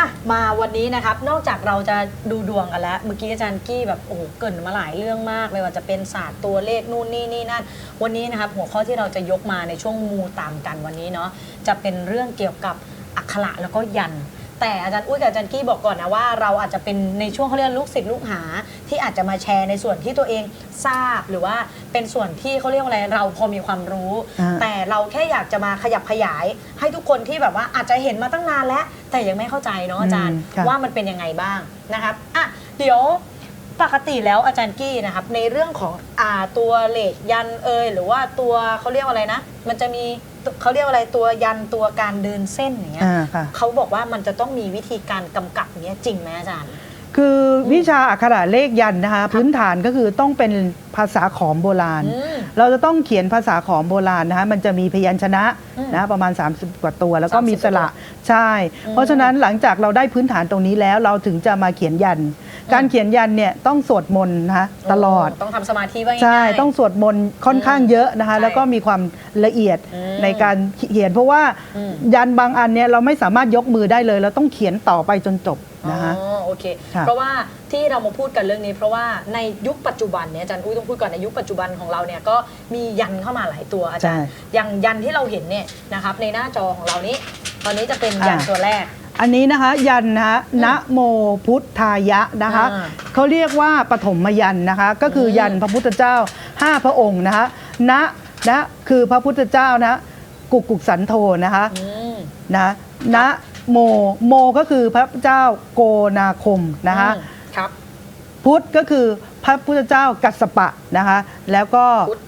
อะมาวันนี้นะครับ นอกจากเราจะดูดวงกันแล้ว เมื่อกี้อาจารย์กี้แบบโอ้โหเกรินมาหลายเรื่องมาก ไม่ว่าจะเป็นศาสตร์ตัวเลขนู่นนี่นี่นั่น วันนี้นะครับหัวข้อที่เราจะยกมาในช่วงมูตามกันวันนี้เนาะจะเป็นเรื่องเกี่ยวกับอักขระแล้วก็ยันต์ แต่อาจารย์อุ้ยกับอาจารย์กี้บอกก่อนนะว่าเราอาจจะเป็นในช่วงเขาเรียกลูกศิษย์ลูกหา ที่อาจจะมาแชร์ในส่วนที่ตัวเองทราบหรือว่าเป็นส่วนที่เขาเรียกว่าอะไรเราพอมีความรู้ อ่า แต่เราแค่อยากจะมาขยับขยาย ให้ทุกคนที่แบบว่าอาจจะเห็นมาตั้งนานแล้ว แต่ยังไม่เข้าใจเนาะอาจารย์อืมค่ะ ว่ามันเป็นยังไงบ้างนะครับอะเดี๋ยว ปกติแล้วอาจารย์กี้นะครับ ในเรื่องของอ่าตัวเหล็กยันเอยหรือว่าตัวเขาเรียกว่าอะไรนะ มันจะมีเขาเรียกว่าอะไรตัวยันตัวการเดินเส้นอย่างเงี้ยอ่าค่ะ เขาบอกว่ามันจะต้องมีวิธีการกำกับอย่างเงี้ยจริงไหมอาจารย์ คือวิชาอักขระเลขยันต์นะคะ พื้นฐานก็คือต้องเป็นภาษาขอมโบราณ อืมเราจะต้องเขียนภาษาขอมโบราณนะคะมันจะมีพยัญชนะอืมนะประมาณ 30 กว่าตัว แล้วก็30มีสระใช่อืมเพราะฉะนั้นหลังจากเราได้พื้นฐานตรงนี้แล้วเราถึงจะมาเขียนยันต์ การเขียนยันต์เนี่ยต้องสวดมนต์นะคะตลอด ต้องทำสมาธิไว้ง่ายๆใช่ต้องสวดมนต์ค่อนข้างเยอะนะคะ ใช่แล้วก็มีความละเอียดอืมในการเขียน เพราะว่าอืม ยันต์บางอันเนี่ยเราไม่สามารถยกมือได้เลย เราต้องเขียนต่อไปจนจบนะคะ อ๋อโอเค ค่ะเพราะว่าที่เรามาพูดกันเรื่องนี้ เพราะว่าในยุคปัจจุบันเนี่ยอาจารย์อุ้ยต้องพูดก่อนในยุคปัจจุบันของเราเนี่ยก็มียันเข้ามาหลายตัวอาจารย์ใช่อย่างยันที่เราเห็นเนี่ยนะครับในหน้าจอของเรานี้ ตอนนี้จะเป็นยันอ่าตัวแรก อันนี้นะคะยันนะคะอืมนะโมพุทธายะนะคะอ่า เขาเรียกว่าปฐมยันนะคะ ก็คืออมยันพระพุทธเจ้า 5 พระองค์นะคะนะนะคือพระพุทธเจ้านะกุกกุกสันโธนะคะอืม นะนะโมโมก็คือพระเจ้าโกนาคมนะคะ อืมครับ พุทธก็คือพระพุทธเจ้ากัสสปะนะคะ แล้วก็พุทธ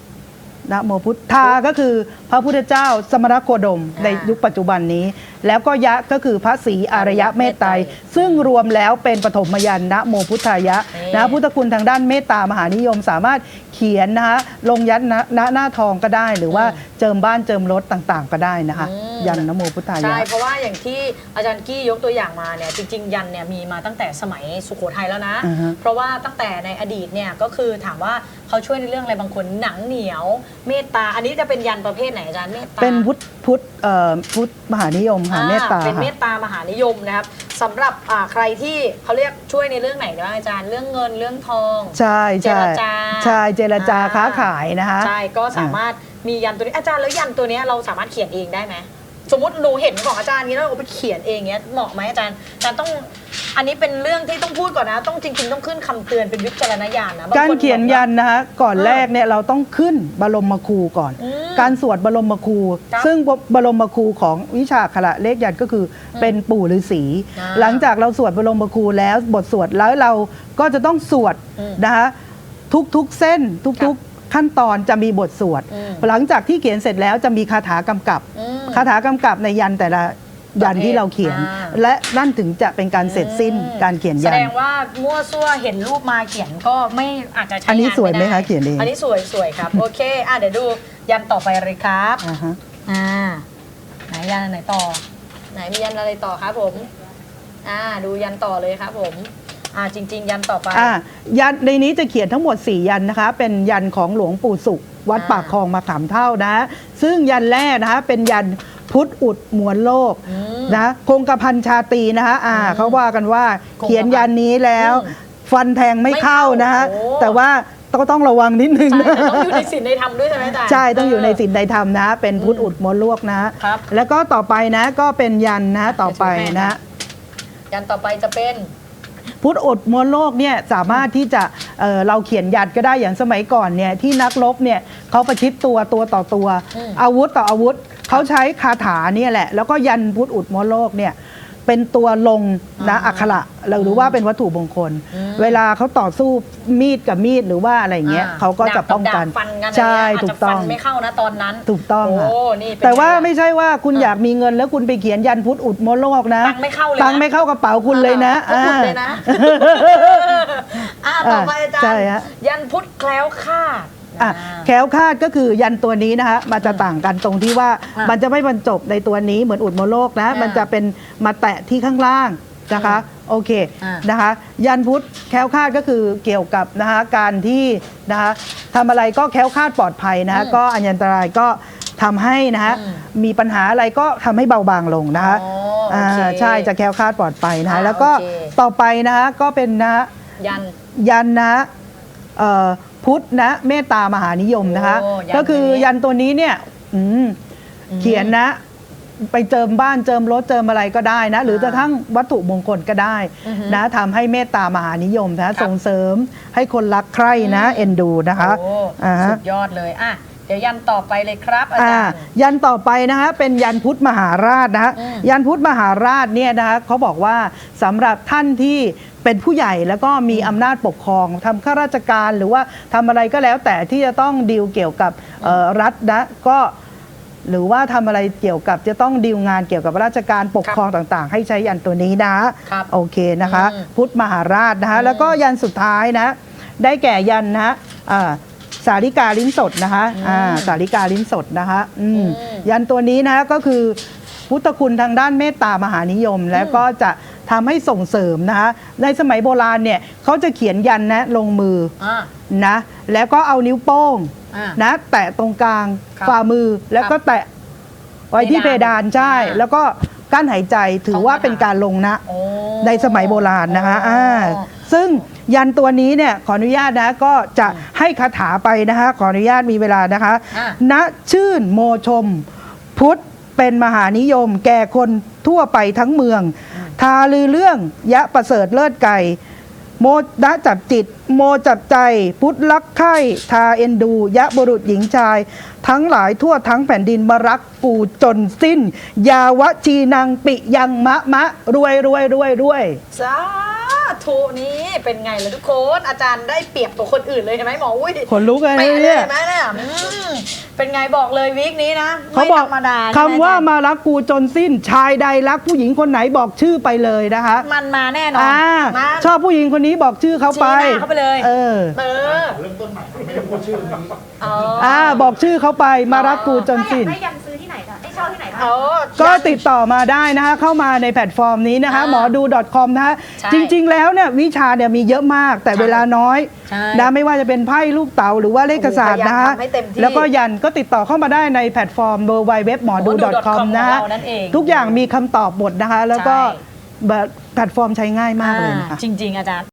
นะโมพุทธาก็คือพระพุทธเจ้าสมณโคดมอ่าในยุคปัจจุบันนี้ แล้วก็ยะก็คือพระศรีอารยะเมตไตรเมตไตรซึ่งรวมแล้วเป็นปฐมยันนะโมพุทธายะนี่นะพุทธคุณทางด้านเมตตามหานิยมสามารถเขียนนะคะลงยันนะณหน้าทองก็ได้ หรือว่าเจิมบ้านเจิมรถต่างๆ ก็ได้นะคะอืม ยันนะโมพุทธายะ ใช่ เพราะว่าอย่างที่อาจารย์กี้ยกตัวอย่างมาเนี่ยจริง ๆ ยันเนี่ยมีมาตั้งแต่สมัยสุโขทัยแล้วนะ อือฮะเพราะว่าตั้งแต่ในอดีตเนี่ยก็คือถามว่าเขาช่วยในเรื่องอะไรบางคนหนังเหนียว เมตตา อันนี้จะเป็นยันประเภทไหนอาจารย์เมตตา เป็นพุทธพุทธเอ่อพุทธมหานิยมค่ะอ่าเมตตาเป็นค่ะเมตตามหานิยมนะครับสำหรับอ่าใครที่เขาเรียกช่วยในเรื่องไหนบ้างอาจารย์เรื่องเงินเรื่องทอง ใช่ใช่เจรจาใช่เจรจาอ่า ค้าขายนะคะ ใช่ก็สามารถมียันตัวนี้อาจารย์แล้วยันตัวเนี้ยเราสามารถเขียนเองได้ไหม สมมติหนูเห็นของอาจารย์นี้แล้วเราไปเขียนเองเนี้ยเหมาะไหมอาจารย์อาจารย์ต้องอันนี้เป็นเรื่องที่ต้องพูดก่อนนะ ต้องจริง ๆ ต้องขึ้นคำเตือนเป็นวิจารณญาณนะบงการคเขียนบอกว่ายันนะคะก่อนอ่าแรกเนี่ยเราต้องขึ้นบรมครูก่อน อืม การสวดบรมครูครับซึ่งบรมครูของวิชาขระเลขยันก็คืออเป็นปู่ฤาษีอ่าหลังจากเราสวดบรมครูแล้วบทสวดแล้วเราก็จะต้องสวดอืมนะคะทุกๆเส้นครัทุกบๆ ขั้นตอนจะมีบทสวดอืมหลังจากที่เขียนเสร็จแล้วจะมีคาถากำกับอืมคาถากำกับในยันแต่ละยันที่เราเขียนอ่าและนั่นถึงจะเป็นการเสร็จสิ้นอืมการเขียนแสยันดงว่ามั่วซั่วเห็นรูปมาเขียนก็ไม่อาจจะใช้อันนี้งาสวยไหมด้คะเขียนเองอันนี้สวยสวยครับโอเคอะเดี๋ยวดูยันต่อไปเลยครับอ่าฮะอ่าไหนยันอันไหนต่อ ไหนมียันอะไรต่อครับผม อ่า ดูยันต่อเลยครับผม อ่าจริง ๆ ยันต่อไป อ่ายันในนี้จะเขียนทั้งหมด 4 ยันนะคะ เป็นยันของหลวงปู่สุข วัดอ่าปากคลองมาขามเท่านะ ซึ่งยันแรกนะคะ เป็นยันพุทธอุดมวลโลกอืมนะคงกระพันชาตรีนะคะอ่าอืมเขาว่ากันว่าคงกระพันเขียนยันนี้แล้ว อืมฟันแทงไม่เข้านะคะไม่เข้าโอ้ แต่ว่าก็ต้องระวังนิดนึงใช่นะ แต่ต้องอยู่ในศีลในธรรมด้วยใช่ไหมอาจารย์ ใช่ต้องอยู่ในศีลใดธรรมนะ เป็นพุทธอืมอุดมวลโลกนะ ครับแล้วก็ต่อไปนะก็เป็นยันนะต่อไปนะ ยันต่อไปจะเป็น พุทธอดมวลโลกเนี่ยสามารถที่จะเอ่อเราเขียนยันก็ได้อย่างสมัยก่อนเนี่ยที่นักรบเนี่ยเขาประชิดตัวตัวต่อตัวอืมอาวุธต่ออาวุธเขาใช้คาถาเนี่ยแหละแล้วก็ยันพุทธอุดมวลโลกเนี่ย เป็นตัวลงนะอ่าอักขระหรือว่าเป็นวัตถุมงคล อืมเวลาเขาต่อสู้มีดกับมีดหรือว่าอะไรอย่างเงี้ยอ่เขาก็จะป้องกัน ดาบฟันกันใช่อะไรเงี้ยอาจถูจะกต้ฟัอนงไม่เข้านะตอนนั้นถูกต้องค่ะ โอ้นี่เป็น แต่ว่าไงล่ะไม่ใช่ว่าคุณอะอยากมีเงินแล้วคุณไปเขียนยันพุทธอุดมวลโลกนะตังค์ไม่เข้าเลยนะ ตังค์ไม่เข้ากระเป๋าคุณเลยนะอ่า พุทธเลยนะ อ่าต่อไปอาจารใช่ย์ฮะยันพุทธแคล้วคลาด อะแคล้วคลาดก็คือยันตัวนี้นะคะมันจะต่างกันตรงที่ว่าอะมันจะไม่บรรจบในตัวนี้เหมือนอุดมโลกนะอะมันจะเป็นมาแตะที่ข้างล่างนะคะโอเคอะนะคะยันพุทธแคล้วคลาดก็คือเกี่ยวกับนะคะการที่นะคะทำอะไรก็แคล้วคลาดปลอดภัยนะคะอืมก็อัญญนตรายก็ทำให้นะคะอืมมีปัญหาอะไรก็ทำให้เบาบางลงนะคะอ๋อโอเคาใช่จะแคล้วคลาดปลอดภัยนะอ่าแล้วก็โอเคต่อไปนะก็เป็นนะยันยันนะเอ่อ พุทธนะเมตตามหานิยมนะคะ โอ้ยันก็คือตัวนี้ยันตัวนี้เนี่ยอืมเขียนนะ ไปเจิมบ้านเจิมรถเจิมอะไรก็ได้นะ หรืออ่าจะทั้งวัตถุมงคลก็ได้อือฮึนะทำให้เมตตามหานิยมนะครับส่งเสริมให้คนรักใคร่นะ อืม เอ็นดูนะคะโอ้อ่าฮะ สุดยอดเลยอะเดี๋ยวยันต่อไปเลยครับอาอ่าจารย์ ยันต่อไปนะคะเป็นยันพุทธมหาราชนะคะอืมยันพุทธมหาราชเนี่ยนะคะเขาบอกว่าสำหรับท่านที่ เป็นผู้ใหญ่แล้วก็มีอำนาจปกครองทำข้าราชการหรือว่าทำอะไรก็แล้วแต่ที่จะต้องดีลเกี่ยวกับเอ่อรัฐนะก็หรือว่าทำอะไรเกี่ยวกับจะต้องดีลงานเกี่ยวกับราชการปกครองต่างๆ ให้ใช้ยันตัวนี้นะครับโอเคนะคะอืมพุทธมหาราชนะคะอืมแล้วก็ยันสุดท้ายนะ ได้แก่ยันนะอ่าสาริกาลิ้นสดนะคะอ่าสาริกาลิ้นสดนะคะอืมอืมยันตัวนี้นะก็คือพุทธคุณทางด้านเมตตามหานิยม แล้วก็จะ ทำให้ส่งเสริมนะคะในสมัยโบราณเนี่ยเขาจะเขียนยันนะลงมืออ่า นะแล้วก็เอานิ้วโป้งอ่า นะแตะตรงกลางครับฝ่ามือแล้วก็แตะไว้ที่เพเพดานดานใช่ อ่าแล้วก็กั้นหายใจถือว่าเป็นการลงนะ โอ้ในสมัยโบราณนะคะอ๋ออ่าซึ่งยันตัวนี้เนี่ยขออนุญาตนะก็จะให้คาถาไปนะคะขออนุญาตมีเวลานะคะอะ ณชื่นโมชม พุทธเป็นมหานิยม แก่คนทั่วไปทั้งเมือง ทาลือเรื่อง ยะประเสริฐเลิศไก่ โมดะจับจิต โมจับใจ พุทธรักไข่ทาเอ็นดู ยะบุรุษหญิงชาย ทั้งหลายทั่วทั้งแผ่นดินมารักกูจนสิ้น ยาวจีนังปิยังมะมะ รวยรวยรวยรวยสาธุนี้เป็นไงล่ะทุกคน อาจารย์ได้เปรียบตัวคนอื่นเลยเห็นไหมหมออุ้ยขนลุกเลยนะป๊ะเนี่ยห็นไหมเนี่ยอืม เป็นไงบอกเลยวีคนี้นะเขาไม่บอธกรรมดาคำว่าใช่ไหมารักกูจนสิ้นชายใดรักผู้หญิงคนไหนบอกชื่อไปเลยนะคะมันมาแน่นอนอ่ามาชอบผู้หญิงคนนี้บอกชื่อเขาไปชี้หน้าเขาไปเลยเออเออเริ่มต้นใหม่ไม่ได้พูดชื่อนี้อ๋ออ่าบอกชื่อเขาไปมารักกูจนถ้าอยาสิ้น เช่าที่ไหนบ้างโอ้ก็ติดต่อมาได้นะคะเข้ามาในแพลตฟอร์มนี้นะคะอ่าหมอดู .com นะคะใช่จริง ๆ แล้วเนี่ยวิชาเนี่ยมีเยอะมากแต่ใช่เวลาน้อยใช่นะไม่ว่าจะเป็นไพ่ลูกเต๋าหรือว่าเลขศาสตร์นะคะโอ้โหพยายามทำให้เต็มที่แล้วก็ยันก็ติดต่อเข้ามาได้ในแพลตฟอร์ม w w w หมอดูหมอดู .com นะคะของเรานั่นเองทุกอย่างมีคำตอบหมดนะคะ แล้วก็ใช่ แบบแพลตฟอร์มใช้ง่ายมากเลยนะคะ จริง ๆ อาจารย์